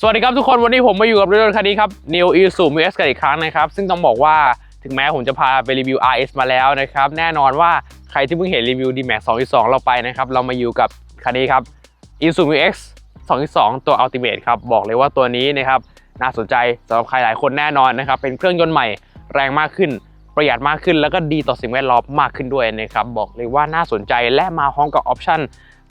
สวัสดีครับทุกคนวันนี้ผมมาอยู่กับรถยนต์คันนี้ครับ New Isuzu Mu X กันอีกครั้งนะครับ ซึ่งต้องบอกว่าถึงแม้ผมจะพาไปรีวิว RS มาแล้วนะครับ แน่นอนว่าใครที่เพิ่งเห็นรีวิว D-Max 2.2 เราไปนะครับ เรามาอยู่กับคันนี้ครับ Isuzu Mu X 2.2 ตัว Ultimate ครับ บอกเลยว่าตัวนี้นะครับ น่าสนใจสำหรับใครหลายคนแน่นอนนะครับ เป็นเครื่องยนต์ใหม่แรงมากขึ้น ประหยัดมากขึ้น แล้วก็ดีต่อสิ่งแวดล้อมมากขึ้นด้วยนะครับบอกเลยว่าน่าสนใจและมาพร้อมกับออปชั่น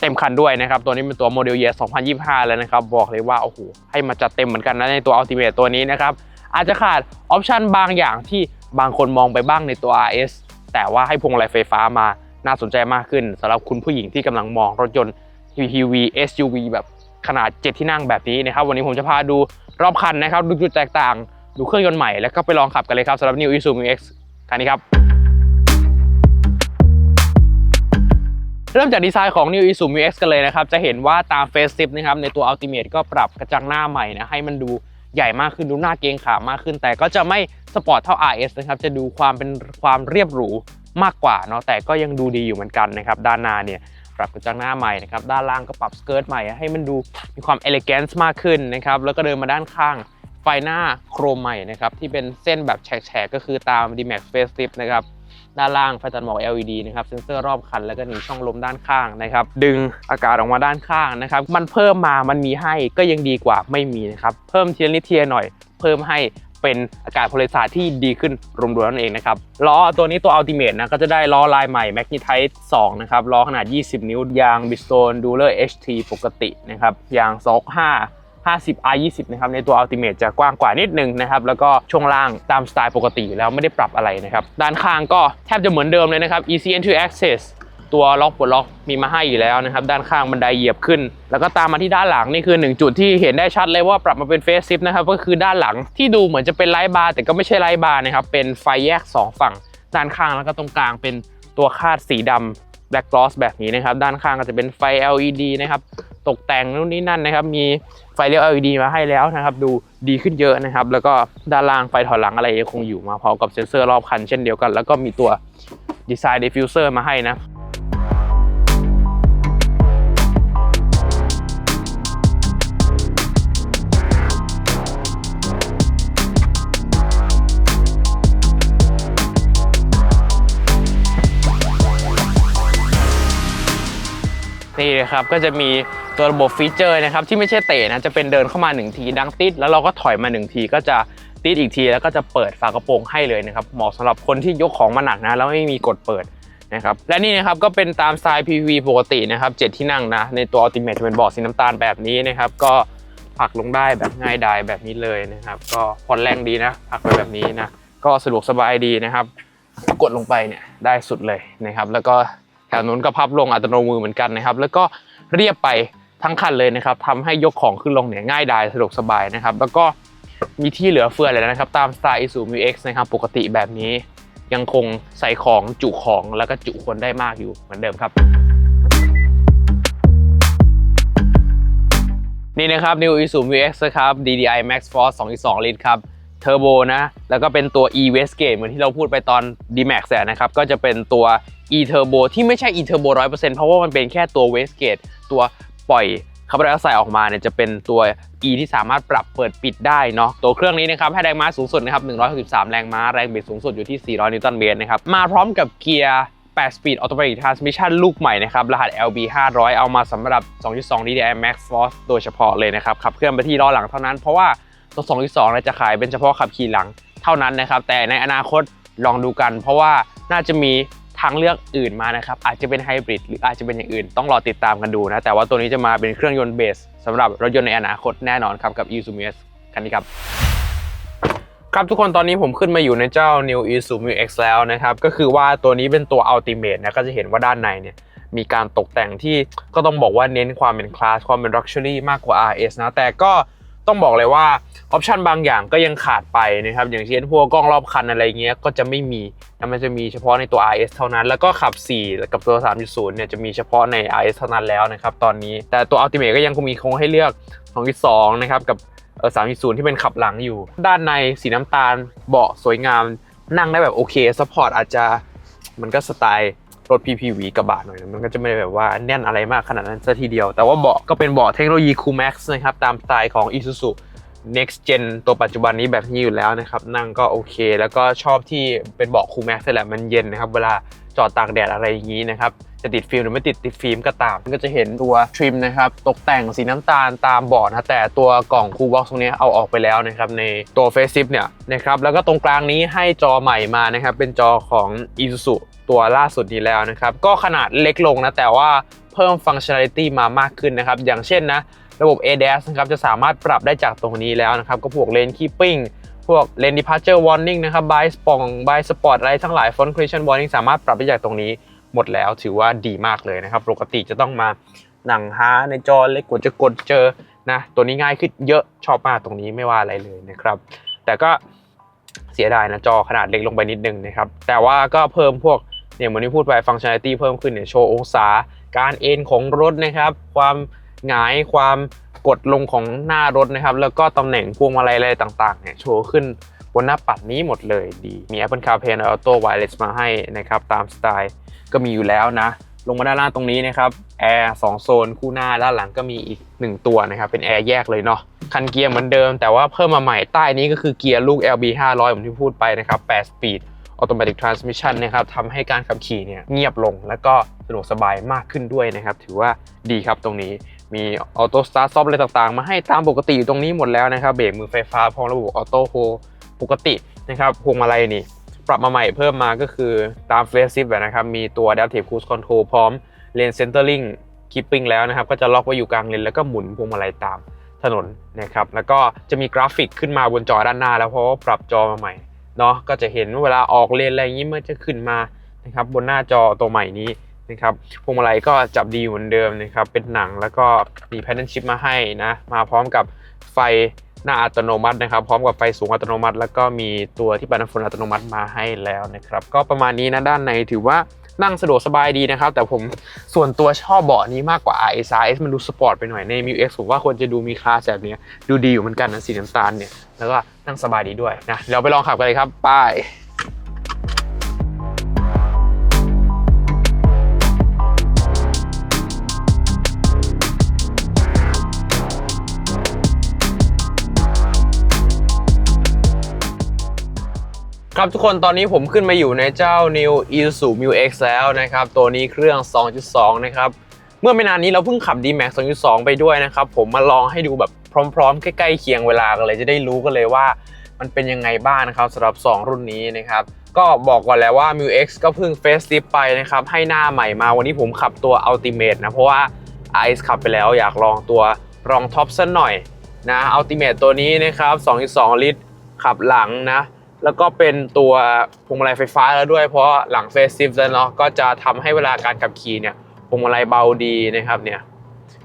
เต็มคันด้วยนะครับ ตัวนี้เป็นตัวโมเดลเย2025 แล้วนะครับ บอกเลยว่า โอ้โห ให้มาจัดเต็มเหมือนกันนะในตัว Ultimate ตัวนี้นะครับ อาจจะขาดออปชันบางอย่างที่บางคนมองไปบ้างในตัว RS แต่ว่าให้พวงมาลัยไฟฟ้ามาน่าสนใจมากขึ้นสำหรับคุณผู้หญิงที่กำลังมองรถยนต์ PPV SUV แบบขนาด 7 ที่นั่งแบบนี้นะครับ วันนี้ผมจะพาดูรอบคันนะครับ ดูจุดแตกต่าง ดูเครื่องยนต์ใหม่แล้วก็ไปลองขับกันเลยครับสำหรับ New Isuzu Mu X คันนี้ครับ เริ่มจากดีไซน์ของ New Isuzu Mu X กันเลยนะครับ จะเห็นว่าตาม Facelift นะครับในตัว Ultimate ก็ปรับกระจังหน้าใหม่นะให้มันดูใหญ่มากขึ้นดูหน้าเกงขามมากขึ้น แต่ก็จะไม่สปอร์ตเท่า RS นะครับจะดูความเป็นความเรียบหรูมากกว่าเนาะแต่ก็ยังดูดีอยู่เหมือนกันนะครับด้านหน้าเนี่ยปรับกระจังหน้าใหม่นะครับด้านล่างก็ปรับสเกิร์ตใหม่ให้มันดูมีความ elegance มากขึ้นนะครับแล้วก็เดินมาด้านข้างไฟหน้าโครมใหม่นะครับที่เป็นเส้นแบบแฉกๆก็คือตาม D-Max Facelift นะครับ ด้านล่างไฟตัดหมอก LED นะครับเซ็นเซอร์รอบคันแล้วก็หนีช่องลมด้านข้างนะครับดึงอากาศออกมาด้านข้างนะครับมันเพิ่มมามันมีให้ก็ยังดีกว่าไม่มีนะครับเพิ่มเทียนิดเทียหน่อย เพิ่มให้เป็นอากาศพลศาสตร์ที่ดีขึ้นรวมๆนั่นเองนะครับล้อตัวนี้ตัว Ultimate นะก็จะได้ล้อลายใหม่ Magnetite 2นะครับล้อขนาด 20 นิ้วยาง Bridgestone Dueler HT ปกตินะครับยาง25 50 i 20นะครับในตัว Ultimate จะกว้างกว่านิดนึงนะครับแล้วก็ช่วงล่างตามสไตล์ปกติอยู่แล้วไม่ได้ปรับอะไรนะครับด้านข้างก็แทบจะเหมือนเดิมเลยนะครับ Easy Entry Access ตัวล็อกปลดล็อกมีมาให้อยู่แล้วนะครับ ด้านข้างบันไดเหยียบขึ้น แล้วก็ตามมาที่ด้านหลังนี่คือหนึ่งจุดที่เห็นได้ชัดเลยว่าปรับมาเป็นเฟสซิฟนะครับก็คือด้านหลังที่ดูเหมือนจะเป็นไลท์บาร์แต่ก็ไม่ใช่ไลท์บาร์นะครับเป็นไฟแยก 2 ฝั่ง ด้านข้างแล้วก็ตรงกลางเป็นตัวคาดสีดำ Black Gloss แบบนี้นะครับ ด้านข้างก็จะเป็นไฟ LED นะครับ ตกแต่งนู่นนี่นั่นนะครับ มีไฟเลี้ยว LED มาให้แล้วนะครับ ดูดีขึ้นเยอะนะครับ แล้วก็ด้านล่างไฟถอยหลังอะไรยังคงอยู่มาพร้อมกับเซ็นเซอร์รอบคันเช่นเดียวกัน แล้วก็มีตัวดีไซน์ดิฟฟิวเซอร์มาให้นะ นี่นะครับก็จะมีตัวระบบฟีเจอร์นะครับที่ไม่ใช่เตะนะจะเป็นเดินเข้ามา 1 ทีดังติด แล้วเราก็ถอยมา 1 ทีก็จะติดอีกทีแล้วก็จะเปิดฝากระโปรงให้เลยนะครับเหมาะสำหรับคนที่ยกของมาหนักนะแล้วไม่มีกดเปิดนะครับและนี่นะครับก็เป็นตามสไตล์ PV ปกตินะครับ7ที่นั่งนะในตัว Ultimate จะเป็นเบาะสีน้ำตาลแบบนี้นะครับก็ผักลงได้แบบง่ายดายแบบนี้เลยนะครับก็ผ่อนแรงดีนะผักไปแบบนี้นะก็สะดวกสบายดีนะครับ กดลงไปเนี่ยได้สุดเลยนะครับ แล้วก็ ถวนู้นก็พับลงอัตโนมือเหมือนกันนะครับ แล้วก็เรียบไปทั้งคันเลยนะครับทำให้ยกของขึ้นลงเนี่ยง่ายดายสะดวกสบายนะครับ แล้วก็มีที่เหลือเฟือเลยนะครับ ตามสไตล์ Isuzu Mu X นะครับปกติแบบนี้ยังคงใส่ของจุของแล้วก็จุคนได้มากอยู่เหมือนเดิมครับ นี่นะครับ New Isuzu Mu X นะครับ DDI Max Force 2.2 ลิตรครับเทอร์โบนะ แล้วก็เป็นตัว e Westgate เหมือนที่เราพูดไปตอน D-Max นะครับ ก็จะเป็นตัว e Turbo ที่ไม่ใช่ e Turbo 100%เพราะว่ามันเป็นแค่ตัว Westgate ตัวปล่อยคาร์บอนไดออกไซด์ออกมาเนี่ยจะเป็นตัว e ที่สามารถปรับเปิดปิดได้เนาะตัวเครื่องนี้นะครับให้แรงม้าสูงสุดนะครับ163 แรงม้า แรงบิดสูงสุดอยู่ที่ 400 นิวตันเมตรนะครับ มาพร้อมกับเกียร์ 8 Speed Automatic Transmission ลูกใหม่นะครับ รหัส LB 500 เอามาสำหรับ 2.2 DDI Max Force โดยเฉพาะเลยนะครับ ขับเคลื่อนไปที่ล้อหลังเท่านั้น เพราะว่าตัว 2.2เนี่ยจะขายเป็นเฉพาะขับขี่หลังเท่านั้นนะครับ แต่ในอนาคตลองดูกัน เพราะว่าน่าจะมี ทางเลือกอื่นมานะครับอาจจะเป็นไฮบริดหรืออาจจะเป็นอย่างอื่น ต้องรอติดตามกันดูนะ แต่ว่าตัวนี้จะมาเป็นเครื่องยนต์เบสสำหรับรถยนต์ในอนาคตแน่นอนครับกับ Isuzu Mu X คันนี้ครับครับทุกคนตอนนี้ผมขึ้นมาอยู่ในเจ้า New Isuzu Mu X แล้วนะครับ ก็คือว่าตัวนี้เป็นตัว Ultimate นะก็จะเห็นว่าด้านในเนี่ยมีการตกแต่งที่ก็ต้องบอกว่าเน้นความเป็นคลาสความเป็น Luxury มากกว่า RS นะ แต่ก็ ต้องบอกเลยว่าออปชันบางอย่างก็ยังขาดไปนะครับอย่างเช่นพวกกล้องรอบคันอะไรเงี้ยก็จะไม่มีนะมันจะมีเฉพาะในตัว RS เท่านั้น แล้วก็ขับ 4 กับตัว 3.0 เนี่ยจะมีเฉพาะใน RS เท่านั้นแล้วนะครับตอนนี้แต่ตัว Ultimate ก็ยังคงมีคงให้เลือก 2.2 นะครับกับเออ3.0ที่เป็นขับหลังอยู่ ด้านในสีน้ำตาลเบาะสวยงามนั่งได้แบบโอเคซัพพอร์ตอาจจะมันก็สไตล์ รถ PPV กระบะหน่อยนะมันก็จะไม่ได้แบบว่าแน่นอะไรมากขนาดนั้นซะทีเดียว แต่ว่าเบาะก็เป็นเบาะเทคโนโลยี Cool Max นะครับ ตามสไตล์ของ Isuzu next gen ตัวปัจจุบันนี้แบบนี้อยู่แล้วนะครับ นั่งก็โอเค แล้วก็ชอบที่เป็นเบาะ Cool Max แหละมันเย็นนะครับ เวลาจอดตากแดดอะไรอย่างนี้นะครับ จะติดฟิล์มหรือไม่ติดติดฟิล์มก็ตามก็จะเห็นตัวทริมนะครับ ตกแต่งสีน้ำตาลตามเบาะนะแต่ตัวกล่องคูลบ็อกซ์ตรงนี้เอาออกไปแล้วนะครับ ในตัวเฟซซิฟเนี่ยนะครับ แล้วก็ตรงกลางนี้ให้จอใหม่มานะครับ เป็นจอของ Isuzu ตัวล่าสุดนี้แล้วนะครับ ก็ขนาดเล็กลงนะ แต่ว่าเพิ่มฟังก์ชัน a l i t y มามากขึ้นนะครับ อย่างเช่นนะ ระบบ ADAS นะครับจะสามารถปรับได้จากตรงนี้แล้วนะครับ ก็พวกเลนคีปิ้งพวกเลน departure warning นะครับ by spong by spot อะไรทั้งหลาย front collision warning สามารถปรับได้จากตรงนี้หมดแล้วถือว่าดีมากเลยนะครับ ปกติจะต้องมาหนังหาในจอเล็กกว่าจะกดเจอนะตัวนี้ง่ายขึ้นเยอะชอบมากตรงนี้ไม่ว่าอะไรเลยนะครับ แต่ก็เสียดายนะจอขนาดเล็กลงไปนิดนึงนะครับ แต่ว่าก็เพิ่มพวก เนี่ยเหมือนที่พูดไปฟังก์ชัน a l i t y เพิ่มขึ้นเนี่ยโชว์องศา การเอ็นของรถนะครับ ความหงายความกดลงของหน้ารถนะครับ แล้วก็ตำแหน่งพวงมาลัยอะไรต่างๆเนี่ยโชว์ขึ้นบนหน้าปัดนี้หมดเลยดี มี Apple CarPlay Auto Wireless มาให้นะครับ ตามสไตล์ก็มีอยู่แล้วนะ ลงมาด้านล่างตรงนี้นะครับแอร์2โซนคู่หน้าด้านหลังก็มีอีก 1 ตัวนะครับ เป็นแอร์แยกเลยเนาะคันเกียร์เหมือนเดิม แต่ว่าเพิ่มมาใหม่ใต้นี้ก็คือเกียร์ลูก LB 500เหมือนที่พูดไปนะครับ8 speed Automatic Transmission นะครับทำให้การขับขี่เนี่ยเงียบลง แล้วก็สะดวกสบายมากขึ้นด้วยนะครับ ถือว่าดีครับตรงนี้มี Auto Start Stop อะไรต่างๆ มาให้ตามปกติอยู่ตรงนี้หมดแล้วนะครับ เบรกมือไฟฟ้าพร้อมระบบ Auto Hold ปกตินะครับพวงมาลัยนี่ ปรับมาใหม่เพิ่มมาก็คือตาม f a c e s i f t นะครับ มีตัว Adaptive Cruise Control พร้อม Lane Centering Keeping แล้วนะครับ ก็จะล็อกไว้อยู่กลางเลนแล้วก็หมุนพวงมาลัยตามถนนนะครับ แล้วก็จะมีกราฟิกขึ้นมาบนจอด้านหน้า แล้วเพราะว่าปรับจอมาใหม่ เนาะก็จะเห็นเวลาออกเลนอะไรอย่างนี้มันจะขึ้นมานะครับบนหน้าจอตัวใหม่นี้นะครับพวงมาลัยก็จับดีเหมือนเดิมนะครับเป็นหนังแล้วก็มีแพดเดนชิพมาให้นะมาพร้อมกับไฟหน้าอัตโนมัตินะครับ พร้อมกับไฟสูงอัตโนมัติ แล้วก็มีตัวที่ปัดน้ำฝนอัตโนมัติมาให้แล้วนะครับ ก็ประมาณนี้นะด้านในถือว่า นั่งสะดวกสบายดีนะครับ แต่ผมส่วนตัวชอบเบาะนี้มากกว่า RS RS มันดูสปอร์ตไปหน่อยใน m ิ X ผมว่าควรจะดูมีคลาสแบบนี้ดูดีอยู่เหมือนกันนะสีน้ำตาลเนี่ยแล้วก็นั่งสบายดีด้วยนะเดี๋ยวไปลองขับกันเลยครับไป ครับทุกคนตอนนี้ผมขึ้นมาอยู่ในเจ้า New Isuzu Mu X แล้วนะครับ ตัวนี้เครื่อง 2.2 นะครับ เมื่อไม่นานนี้เราเพิ่งขับ D-Max 2.2 ไปด้วยนะครับ ผมมาลองให้ดูแบบพร้อมๆ ใกล้ๆเคียงเวลากันเลยจะได้รู้กันเลยว่า มันเป็นยังไงบ้างนะครับสำหรับ 2 รุ่นนี้นะครับ ก็บอกก่อนแล้วว่า Mu X ก็เพิ่ง Facelift ไปนะครับ ให้หน้าใหม่มาวันนี้ผมขับตัว Ultimate นะ เพราะว่า Ice ขับไปแล้วอยากลองตัวรองท็อปสักหน่อยนะ Ultimate ตัวนี้นะครับ 2.2 ลิตรขับหลังนะ แล้วก็เป็นตัวพวงมาลัยไฟฟ้าแล้วด้วย เพราะหลังเฟสซิฟแล้วเนาะก็จะทำให้เวลาการขับขี่เนี่ยพวงมาลัยเบาดีนะครับเนี่ย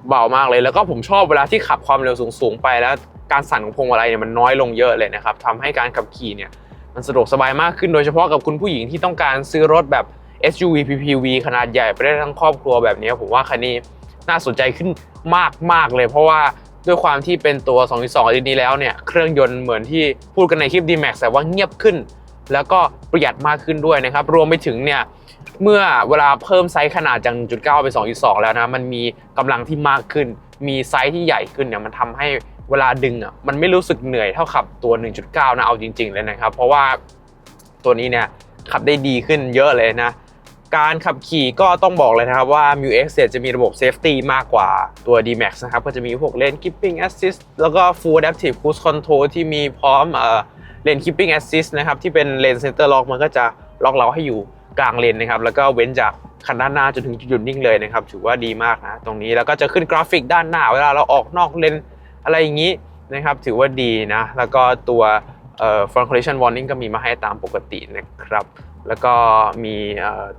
เบามากเลยแล้วก็ผมชอบเวลาที่ขับความเร็วสูงๆไปแล้วการสั่นของพวงมาลัยเนี่ยมันน้อยลงเยอะเลยนะครับทำให้การขับขี่เนี่ยมันสะดวกสบายมากขึ้นโดยเฉพาะกับคุณผู้หญิงที่ต้องการซื้อรถแบบ SUV PPV ขนาดใหญ่ไปได้ทั้งครอบครัวแบบนี้ผมว่าคันนี้น่าสนใจขึ้นมากๆเลย เพราะว่า ด้วยความที่เป็นตัว 2.2ลิตรนี้แล้วเนี่ย เครื่องยนต์เหมือนที่พูดกันในคลิป D-Max แต่ว่าเงียบขึ้น แล้วก็ประหยัดมากขึ้นด้วยนะครับ รวมไปถึงเนี่ย เมื่อเวลาเพิ่มไซส์ขนาดจาก 1.9ไป2.2 แล้วนะ มันมีกำลังที่มากขึ้น มีไซส์ที่ใหญ่ขึ้นเนี่ยมันทำให้เวลาดึงอะมันไม่รู้สึกเหนื่อยเท่าขับตัว 1.9 นะเอาจริง ๆ เลยนะครับ เพราะว่าตัวนี้เนี่ยขับได้ดีขึ้นเยอะเลยนะ การขับขี่ก็ต้องบอกเลยนะครับว่า m u X เนี่ยจะมีระบบ Safety มากกว่าตัว D-Max นะครับก็จะมีพวก Lane Keeping Assist แล้วก็ Full Adaptive Cruise Control ที่มีพร้อมเอ่อ Lane Keeping Assist นะครับที่เป็น Lane Center Lock มันก็จะล็อกเราให้อยู่กลางเลนนะครับแล้วก็เว้นจากคันด้านหน้าจนถึงจุดหยุดนิ่งเลยนะครับถือว่าดีมากนะตรงนี้แล้วก็จะขึ้นกราฟิกด้านหน้าเวลาเราออกนอกเลนอะไรอย่างนี้นะครับถือว่าดีนะแล้วก็ตัวเอ่อ front collision warning ก็มีมาให้ตามปกตินะครับ แล้วก็มี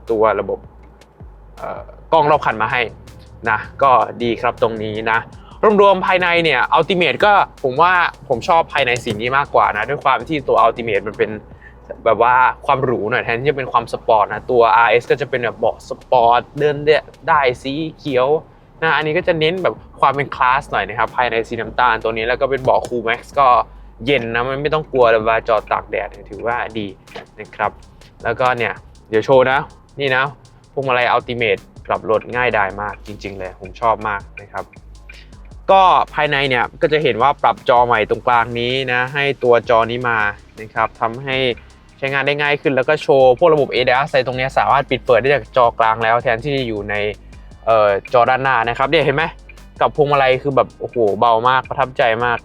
ตัวระบบกล้องรอบคันมาให้นะก็ดีครับตรงนี้นะรวมๆภายในเนี่ย Ultimate ก็ผมว่าผมชอบภายในสีนี้มากกว่านะด้วยความที่ตัว Ultimate มันเป็นแบบว่าความหรูหน่อยแทนที่จะเป็นความสปอร์ตนะตัว RS ก็จะเป็นแบบเบาะสปอร์ตเดินได้สีเขียวนะอันนี้ก็จะเน้นแบบความเป็นคลาสหน่อยนะครับภายในสีน้ำตาลตัวนี้แล้วก็เป็นเบาะ Cool Max ก็เย็นนะมันไม่ต้องกลัวเวลาจอดตากแดดถือว่าดีนะครับ แล้วก็เนี่ย เดี๋ยวโชว์นะ นี่นะพวงมาลัยอัลติเม e ปรับรถง่ายดายมากจริง ๆ เลยผมชอบมากนะครับ ก็ภายในเนี่ยก็จะเห็นว่าปรับจอใหม่ตรงกลางนี้นะ ให้ตัวจอนี้มานะครับทำให้ใช้งานได้ง่ายขึ้นแล้วก็โชว์พวกระบบ ADAS อะไรตรงเนี้ยสามารถปิดเปิดได้จากจอกลางแล้ว แทนที่จะอยู่ในออจอด้านหน้านะครับเนี่ยเห็นไหมกับพวงมาลัยคือแบบโอ้โหเบามากประทับใจมาก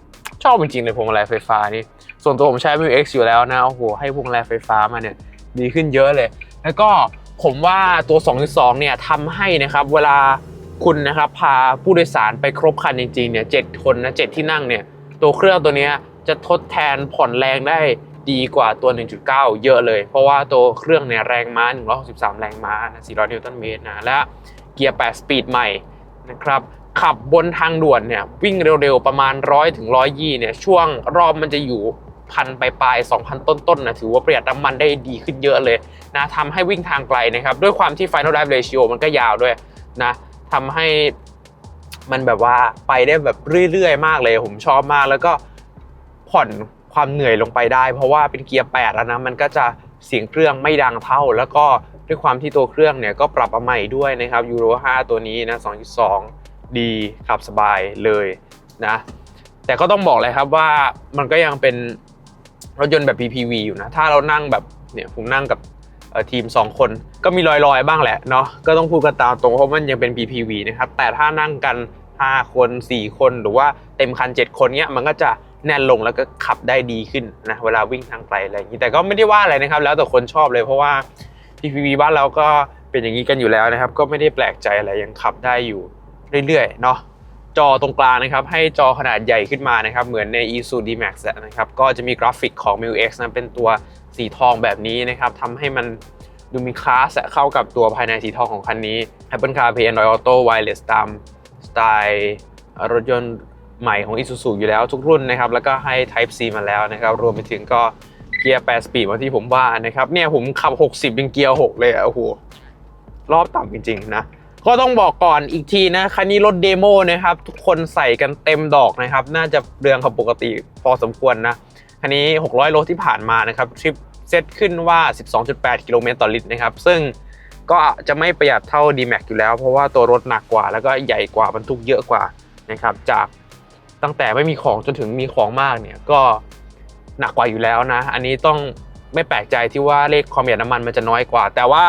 ชอบจริงๆเลยพวงมาลัยไฟฟ้านี่ส่วนตัวผมใช้ m ิ X อยู่แล้วนะโอ้โหให้พวงมาลัยไฟฟ้ามาเนี่ย ดีขึ้นเยอะเลย แล้วก็ผมว่าตัว 2.2 เนี่ยทำให้นะครับเวลาคุณนะครับพาผู้โดยสารไปครบคันจริงๆเนี่ยเจ็ดคนนะเจ็ดที่นั่งเนี่ยตัวเครื่องตัวเนี้ยจะทดแทนผ่อนแรงได้ดีกว่าตัว 1.9 เยอะเลย เพราะว่าตัวเครื่องเนี่ยแรงม้า 163 แรงม้านะ400 นิวตันเมตรนะและเกียร์ 8 สปีดใหม่นะครับขับบนทางด่วนเนี่ยวิ่งเร็วๆ ประมาณ 100 ถึง 120 เนี่ยช่วงรอบมันจะอยู่ พันปลายๆ2,000 ต้นๆนะถือว่าประหยัดน้ำมันได้ดีขึ้นเยอะเลยนะทำให้วิ่งทางไกลนะครับ ด้วยความที่ Final Drive Ratio มันก็ยาวด้วยนะทำให้มันแบบว่าไปได้แบบเรื่อยๆ มากเลย ผมชอบมากแล้วก็ผ่อนความเหนื่อยลงไปได้ เพราะว่าเป็นเกียร์8แล้วนะมันก็จะเสียงเครื่องไม่ดังเท่า แล้วก็ด้วยความที่ตัวเครื่องเนี่ยก็ปรับมาใหม่ด้วยนะครับยูโร5ตัวนี้นะ2.2 ดีขับสบายเลยนะแต่ก็ต้องบอกเลยครับว่ามันก็ยังเป็น รถยนต์แบบ PPV อยู่นะ ถ้าเรานั่งแบบเนี่ยผมนั่งกับทีม 2 คนก็มีลอยๆ บ้างแหละเนาะก็ต้องพูดกันตามตรงเพราะมันยังเป็น PPV นะครับแต่ถ้านั่งกัน 5 คน 4 คนหรือว่าเต็มคัน 7 คนเนี้ยมันก็จะแน่นลงแล้วก็ขับได้ดีขึ้นนะเวลาวิ่งทางไกลอะไรอย่างนี้แต่ก็ไม่ได้ว่าอะไรนะครับ แล้วแต่คนชอบเลยเพราะว่า PPV บ้านเราก็เป็นอย่างนี้กันอยู่แล้วนะครับ ก็ไม่ได้แปลกใจอะไรยังขับได้อยู่เรื่อยๆเนาะ จอตรงกลางนะครับ ให้จอขนาดใหญ่ขึ้นมานะครับ เหมือนใน Isuzu D-Max นะครับ ก็จะมีกราฟิกของ m i l X นะเป็นตัวสีทองแบบนี้นะครับทำให้มันดูมีคลาสเข้ากับตัวภายในสีทองของคันนี้ Apple CarPlay Android Auto Wireless ตามสไตล์รถยนต์ใหม่ของ Isuzu อยู่แล้วทุกรุ่นนะครับ แล้วก็ให้ Type C มาแล้วนะครับ รวมไปถึงก็เกียร์8สปีดมือนที่ผมว่านะครับ เนี่ยผมขับ 60 เป็นเกียร์ 6 เลยอะโอ้โห รอบต่ำจริง ๆ นะ ก็ต้องบอกก่อนอีกทีนะคันนี้รถเดโมนะครับ ทุกคนใส่กันเต็มดอกนะครับ น่าจะเรืองกับปกติพอสมควรนะคันนี้ 600 โลที่ผ่านมานะครับทริปเซตขึ้นว่า 12.8 กิโลเมตรต่อลิตรนะครับ ซึ่งก็จะไม่ประหยัดเท่า D-Max อยู่แล้ว เพราะว่าตัวรถหนักกว่า แล้วก็ใหญ่กว่าบรรทุกเยอะกว่านะครับจากตั้งแต่ไม่มีของจนถึงมีของมากเนี่ยก็หนักกว่าอยู่แล้วนะ อันนี้ต้องไม่แปลกใจที่ว่าเลขความประหยัดน้ำมันมันจะน้อยกว่า แต่ว่า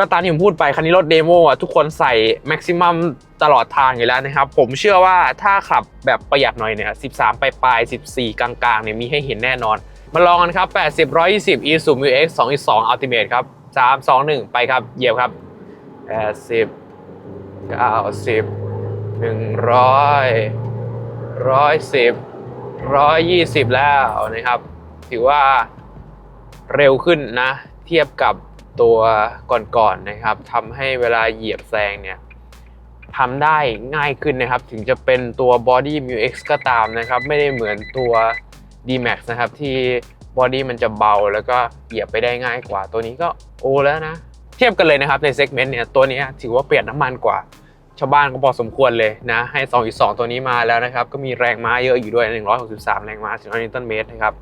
ก็ตามที่ผมพูดไปคันนี้รถเดโมอะทุกคนใส่แม็กซิมัมตลอดทางอยู่แล้วนะครับ ผมเชื่อว่าถ้าขับแบบประหยัดหน่อยเนี่ย13 ปลายปลาย14 กลางๆเนี่ยมีให้เห็นแน่นอน มาลองกันครับ 80 120 Isuzu Mu X 2.2 Ultimate ครับ 3 2 1 ไปครับเหยียบครับ80 90 100 110 120 แล้วนะครับ ถือว่าเร็วขึ้นนะ เทียบกับ ตัวก่อนๆนะครับทำให้เวลาเหยียบแซงเนี่ยทำได้ง่ายขึ้นนะครับ ถึงจะเป็นตัว Body Mu X ก็ตามนะครับ ไม่ได้เหมือนตัว D-Max นะครับที่ Body มันจะเบาแล้วก็เหยียบไปได้ง่ายกว่า ตัวนี้ก็โอแล้วนะ เทียบกันเลยนะครับในเซกเมนต์เนี่ยตัวนี้ถือว่าเประหยัดน้ำมันกว่า ชาวบ้านก็พอสมควรเลยนะ ให้ 2.2 ตัวนี้มาแล้วนะครับ ก็มีแรงม้าเยอะอยู่ด้วย 163 แรงม้า400นิวตันเมตรนะครับ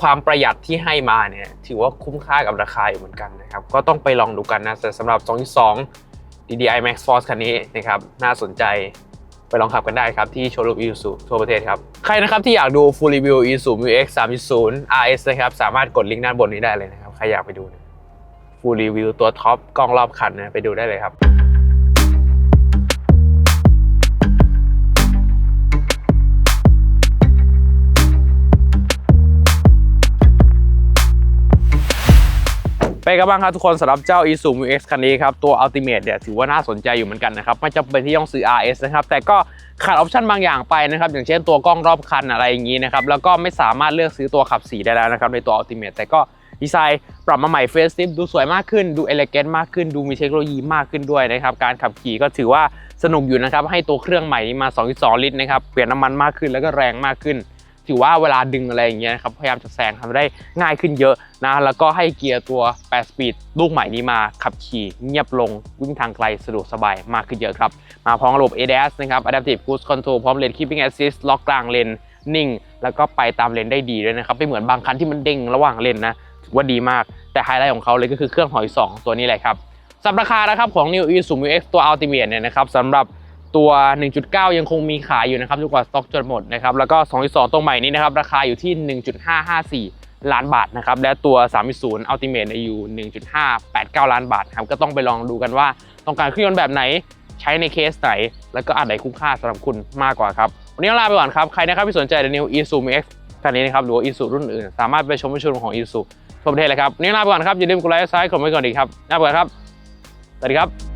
ความประหยัดที่ให้มาเนี่ยถือว่าคุ้มค่ากับราคาอยู่เหมือนกันนะครับ ก็ต้องไปลองดูกันนะแต่สำหรับ 2.2 DDI Max Force คันนี้นะครับน่าสนใจไปลองขับกันได้ครับ ที่โชว์รูม Isuzu ทั่วประเทศครับ ใครนะครับที่อยากดู full review Isuzu Mu X 3.0 RS นะครับ สามารถกดลิงก์ด้านบนนี้ได้เลยนะครับ ใครอยากไปดูนะ full review ตัวท็อปกล้องรอบคันนะไปดูได้เลยครับ ไปกันบ้างครับทุกคนสำหรับเจ้า Isuzu Mu X คันนี้ครับ ตัว Ultimate เนี่ยถือว่าน่าสนใจอยู่เหมือนกันนะครับ ไม่จำเป็นที่ต้องซื้อ RS นะครับ แต่ก็ขาดออปชันบางอย่างไปนะครับ อย่างเช่นตัวกล้องรอบคันอะไรอย่างนี้นะครับ แล้วก็ไม่สามารถเลือกซื้อตัวขับสีได้แล้วนะครับ ในตัว Ultimate แต่ก็ดีไซน์ปรับมาใหม่เฟซซิฟดูสวยมากขึ้นดูเอเลเกนมากขึ้นดูมีเทคโนโลยีมากขึ้นด้วยนะครับการขับขี่ก็ถือว่าสนุกอยู่นะครับให้ตัวเครื่องใหม่นี้มา 2.2 ลิตรนะครับเปลี่ยนน้ำมันมากขึ้นแล้วก็แรงมากขึ้น ถือว่าเวลาดึงอะไรอย่างเงี้ยนะครับพยายามจะแซงทำได้ง่ายขึ้นเยอะนะแล้วก็ให้เกียร์ตัว 8 สปีดลูกใหม่นี้มาขับขี่เงียบลงวิ่งทางไกลสะดวกสบายมากขึ้นเยอะครับ มาพร้อมระบบ ADAS นะครับ Adaptive Cruise Control พร้อม Lane Keeping Assist ล็อกกลางเลนนิ่ง แล้วก็ไปตามเลนได้ดีด้วยนะครับไม่เหมือนบางคันที่มันเด้งระหว่างเลนนะถือว่าดีมากแต่ไฮไลท์ของเขาเลยก็คือเครื่องถอย 2 ตัวนี้แหละครับสำหรับราคานะครับของ New Isuzu Mu X ตัว Ultimate เนี่ยนะครับสำหรับ ตัว 1.9 ยังคงมีขายอยู่นะครับจนกว่าสต็อกจะหมดนะครับแล้วก็ 2.2ตัวใหม่นี้นะครับราคาอยู่ที่ 1.554 ล้านบาทนะครับและตัว 3.0 Ultimate เนี่ยอยู่ 1.589 ล้านบาทครับก็ต้องไปลองดูกันว่าต้องการเครื่องยนต์แบบไหนใช้ในเคสไหน แล้วก็อันไหนคุ้มค่าสำหรับคุณมากกว่าครับ วันนี้ลาไปก่อนครับ ใครนะครับที่สนใจ The New Isuzu X คันนี้นะครับหรือว่า Isuzu รุ่นอื่น สามารถไปชมที่โชมของ Isuzu ทั่วประเทศเลยครับวันนี้ลาไปก่อนครับอย่าลืมกดไลค์ซ้ายกดไว้ก่อนดีครับลาไปก่อนครับสวัสดีครับ